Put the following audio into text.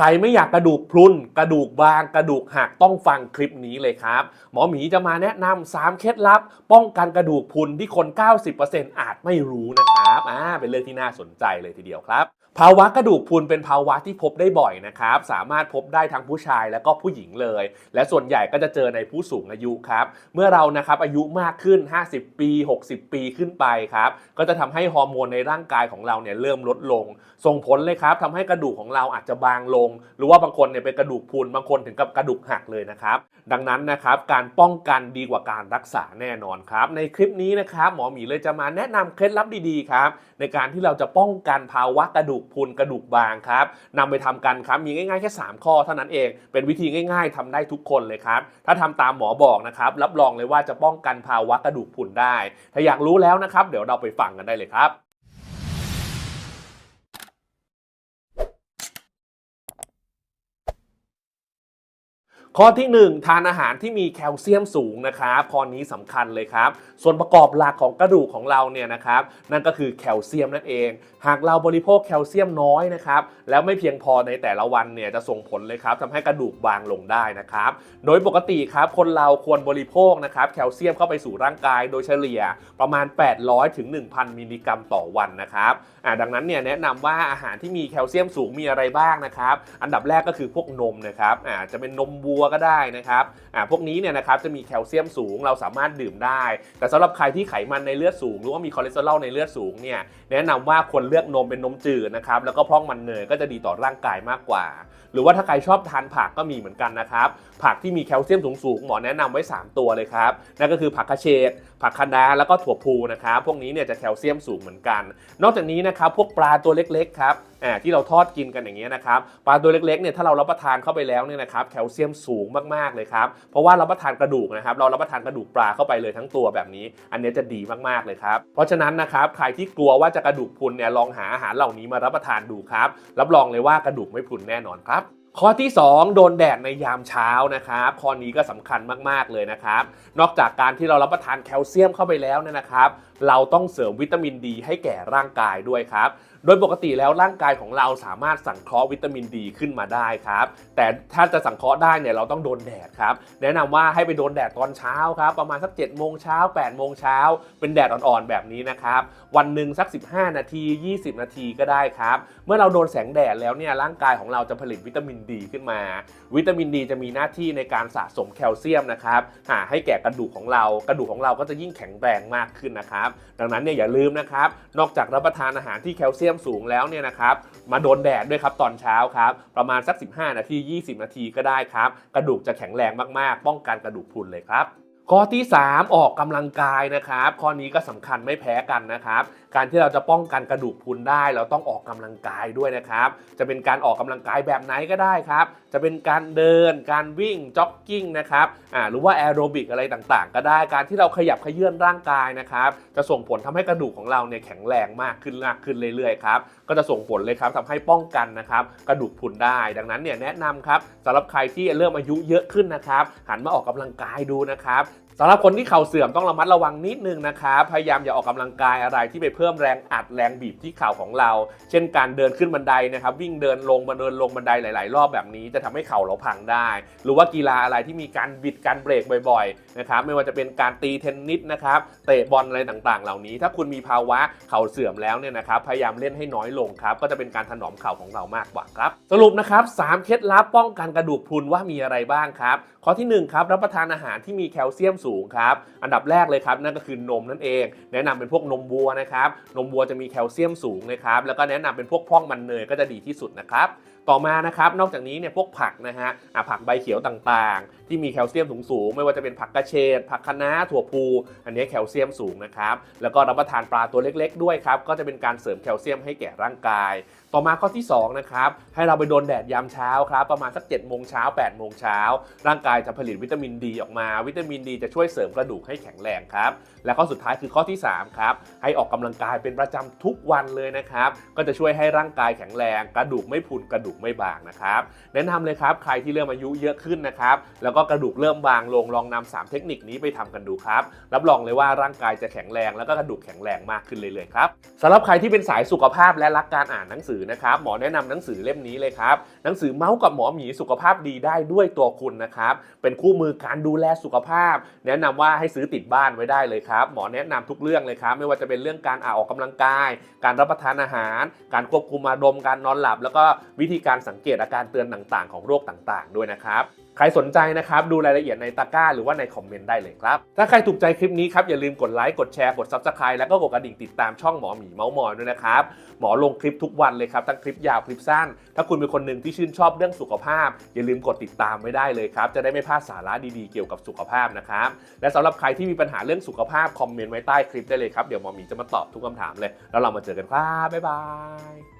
ใครไม่อยากกระดูกพรุนกระดูกบาง กระดูกหักต้องฟังคลิปนี้เลยครับ หมอหมีจะมาแนะนำ3เคล็ดลับ ป้องกันกระดูกพรุนที่คน 90%อาจไม่รู้นะครับอ่าเป็นเรื่องที่น่าสนใจเลยทีเดียวครับภาวะกระดูกพรุนเป็นภาวะที่พบได้บ่อยนะครับ สามารถพบได้ทั้งผู้ชายและก็ผู้หญิงเลย และส่วนใหญ่ก็จะเจอในผู้สูงอายุครับ เมื่อเรานะครับอายุมากขึ้น 50 ปี 60 ปีขึ้นไปครับ ก็จะทำให้ฮอร์โมนในร่างกายของเราเนี่ยเริ่มลดลง ส่งผลเลยครับทำให้กระดูกของเราอาจจะบางลงหรือว่าบางคนเนี่ยเป็นกระดูกพรุนบางคนถึงกับกระดูกหักเลยนะครับ ดังนั้นนะครับการป้องกันดีกว่าการรักษาแน่นอนครับ ในคลิปนี้นะครับหมอหมีเลยจะมาแนะนำเคล็ดลับดีๆครับในการที่เราจะป้องกันภาวะกระดูกพรุนกระดูกบางครับนำไปทำกันครับมีง่ายๆแค่ 3 ข้อเท่านั้นเอง เป็นวิธีง่าย ๆทำได้ทุกคนเลยครับถ้าทำตามหมอบอกนะครับรับรองเลยว่าจะป้องกันภาวะกระดูกพุนได้ ถ้าอยากรู้แล้วนะครับ เดี๋ยวเราไปฟังกันได้เลยครับ ข้อที่ 1 ทานอาหารที่มีแคลเซียมสูงนะครับข้อนี้สำคัญเลยครับ ส่วนประกอบหลักของกระดูกของเราเนี่ยนะครับ นั่นก็คือแคลเซียมนั่นเอง หากเราบริโภคแคลเซียมน้อยนะครับ แล้วไม่เพียงพอในแต่ละวันเนี่ยจะส่งผลเลยครับทำให้กระดูกบางลงได้นะครับ โดยปกติครับคนเราควรบริโภคนะครับแคลเซียมเข้าไปสู่ร่างกายโดยเฉลี่ยประมาณ 800ถึง1,000 มิลลิกรัมต่อวันนะครับดังนั้นเนี่ยแนะนำว่าอาหารที่มีแคลเซียมสูงมีอะไรบ้างนะครับ อันดับแรกก็คือพวกนมนะครับอ่าจะเป็นนมวัวก็ได้นะครับอ่าพวกนี้เนี่ยนะครับจะมีแคลเซียมสูงเราสามารถดื่มได้ แต่สำหรับใครที่ไขมันในเลือดสูง หรือว่ามีคอเลสเตอรอลในเลือดสูงเนี่ยแนะนำว่าควรเลือกนมเป็นนมจืดนะครับแล้วก็พร่องมันเนยก็จะดีต่อร่างกายมากกว่า หรือว่าถ้าใครชอบทานผักก็มีเหมือนกันนะครับผักที่มีแคลเซียมสูงๆหมอแนะนำไว้ 3 ตัวเลยครับนั่นก็คือผักกระเฉดผักคะน้าแล้วก็ถั่วพูนะครับพวกนี้เนี่ยจะแคลเซียมสูงเหมือนกัน นอกจากนี้นะครับพวกปลาตัวเล็กๆครับอ่าที่เราทอดกินกันอย่างเงี้ยนะครับปลาตัวเล็กๆเนี่ยถ้าเรารับประทานเข้าไปแล้วเนี่ยนะครับแคลเซียมสูงมากๆเลยครับเพราะว่ารับประทานกระดูกนะครับเรารับประทานกระดูกปลาเข้าไปเลยทั้งตัวแบบนี้ อันเนี้ยจะดีมากๆเลยครับเพราะฉะนั้นนะครับใครที่กลัวว่าจะกระดูกพุนเนี่ยลองหาอาหารเหล่านี้มารับประทานดูครับรับรองเลยว่ากระดูกไม่พุนแน่นอนครับ ข้อที่ 2 โดนแดดในยามเช้านะครับข้อนี้ก็สำคัญมากๆเลยนะครับ นอกจากการที่เรารับประทานแคลเซียมเข้าไปแล้วเนี่ยนะครับ เราต้องเสริมวิตามินดีให้แก่ร่างกายด้วยครับ โดยปกติแล้วร่างกายของเราสามารถสังเคราะห์วิตามินดีขึ้นมาได้ครับ แต่ถ้าจะสังเคราะห์ได้เนี่ยเราต้องโดนแดดครับ แนะนำว่าให้ไปโดนแดดตอนเช้าครับ ประมาณสัก7จ็ดโมงเช้า8ปดโมงเช้าเป็นแดดอ่อนๆแบบนี้นะครับ วันหนึ่งสัก 15 นาที 20 นาทีก็ได้ครับ เมื่อเราโดนแสงแดดแล้วเนี่ยร่างกายของเราจะผลิตวิตามินดีขึ้นมา วิตามินดีจะมีหน้าที่ในการสะสมแคลเซียมนะครับหาให้แก่กระดูกของเรา กระดูกของเราก็จะยิ่งแข็งแรงมากขึ้นนะครับ ดังนั้นเนี่ยอย่าลืมนะครับ นอกจากรับประทานอาหารที่แคลเซียมสูงแล้วเนี่ยนะครับ มาโดนแดดด้วยครับตอนเช้าครับ ประมาณสัก 15 นาที 20 นาทีก็ได้ครับ กระดูกจะแข็งแรงมากๆ ป้องกันกระดูกพรุนเลยครับข้อที่ 3 ออกกำลังกายนะครับ ข้อนี้ก็สำคัญไม่แพ้กันนะครับการที่เราจะป้องกันกระดูกพรุนได้ เราต้องออกกำลังกายด้วยนะครับ จะเป็นการออกกำลังกายแบบไหนก็ได้ครับ จะเป็นการเดิน การวิ่ง จ็อกกิ้งนะครับอ่าหรือว่าแอโรบิกอะไรต่างๆ ก็ได้ การที่เราขยับขยื่นร่างกายนะครับ จะส่งผลทำให้กระดูกของเราเนี่ยแข็งแรงมากขึ้นมากขึ้นเรื่อยๆครับ ก็จะส่งผลเลยครับทำให้ป้องกันนะครับกระดูกพรุนได้ ดังนั้นเนี่ยแนะนำครับสำหรับใครที่เริ่มอายุเยอะขึ้นนะครับหันมาออกกำลังกายดูนะครับ สำหรับคนที่เข่าเสื่อมต้องระมัดระวังนิดนึงนะครับพยายามอย่าออกกำลังกายอะไรที่ไปเพิ่มแรงอัดแรงบีบที่เข่าของเรา เช่นการเดินขึ้นบันไดนะครับวิ่งเดินลงมาเดินลงบันไดหลาย ๆ รอบแบบนี้จะทำให้เข่าเราพังได้ หรือว่ากีฬาอะไรที่มีการบิดการเบรกบ่อย ๆ นะครับไม่ว่าจะเป็นการตีเทนนิสนะครับเตะบอลอะไรต่างๆ เหล่านี้ ถ้าคุณมีภาวะเข่าเสื่อมแล้วเนี่ยนะครับพยายามเล่นให้น้อยลงครับก็จะเป็นการถนอมเข่าของเรามากกว่าครับสรุปนะครับสามเคล็ดลับป้องกันกระดูกพรุนว่ามีอะไรบ้างครับข้อที่หนึ่งครับรับประทานอาหารที่มีแคลเซียมสูงครับ อันดับแรกเลยครับนั่นก็คือนมนั่นเอง แนะนำเป็นพวกนมวัวนะครับ นมวัวจะมีแคลเซียมสูงนะครับ แล้วก็แนะนำเป็นพวกพร่องมันเนยก็จะดีที่สุดนะครับต่อมานะครับนอกจากนี้เนี่ยพวกผักนะฮะอะผักใบเขียวต่างๆ ที่มีแคลเซียมสูงๆไม่ว่าจะเป็นผักกระเฉดผักคะน้าถั่วพู อันนี้แคลเซียมสูงนะครับแล้วก็รับประทานปลาตัวเล็ก ๆ ด้วยครับก็จะเป็นการเสริมแคลเซียมให้แก่ร่างกายต่อมาข้อที่2นะครับให้เราไปโดนแดดยามเช้าครับประมาณสัก7จ็ดโมงเช้า8ปดโมงเช้าร่างกายจะผลิตวิตามินดีออกมา วิตามินดีจะช่วยเสริมกระดูกให้แข็งแรงครับและข้อสุดท้ายคือข้อที่3ครับให้ออกกำลังกายเป็นประจำทุกวันเลยนะครับก็จะช่วยให้ร่างกายแข็งแรง กระดูกไม่พุนกระดูกไม่บางนะครับแนะนำเลยครับใครที่เริ่มอายุเยอะขึ้นนะครับแล้วก็กระดูกเริ่มบางลงลองนำสามเทคนิคนี้ไปทำกันดูครับรับรองเลยว่าร่างกายจะแข็งแรง แล้วก็กระดูกแข็งแรงมากขึ้นเรื่อยๆครับสำหรับใครที่เป็นสายสุขภาพและรักการอ่านหนังสืออนะครับหมอแนะนำหนังสือเล่มนี้เลยครับหนังสือเมาส์กับหมอหมีสุขภาพดีได้ด้วยตัวคุณนะครับเป็นคู่มือการดูแลสุขภาพ แนะนำว่าให้ซื้อติดบ้านไว้ได้เลยครับหมอแนะนำทุกเรื่องเลยครับไม่ว่าจะเป็นเรื่องการอาออกกำลังกาย การรับประทานอาหาร การควบคุมอารมณ์การนอนหลับ แล้วก็วิธีการสังเกตอาการเตือนต่างๆ ของโรคต่างๆ ด้วยนะครับ ใครสนใจนะครับ ดูรายละเอียดในตะกร้า หรือว่าในคอมเมนต์ได้เลยครับ ถ้าใครถูกใจคลิปนี้ครับ อย่าลืมกดไลค์ กดแชร์ กด Subscribe แล้วก็กดกระดิ่งติดตามช่องหมอหมีเมาส์มอยด้วยนะครับ หมอลงคลิปทุกวันเลยครับ ทั้งคลิปยาวคลิปสั้น ถ้าคุณเป็นคนหนึ่งที่ชื่นชอบเรื่องสุขภาพ อย่าลืมกดติดตามไว้ได้เลยครับ จะได้ไม่พลาดสาระดีๆเกี่ยวกับสุขภาพนะครับ และสำหรับใครที่มีปัญหาเรื่องสุขภาพคอมเมนต์ไว้ใต้คลิปได้เลยครับ เดี๋ยวหมอหมีจะมาตอบทุกคำถามเลย แล้วเรามาเจอกันครับบ๊ายบาย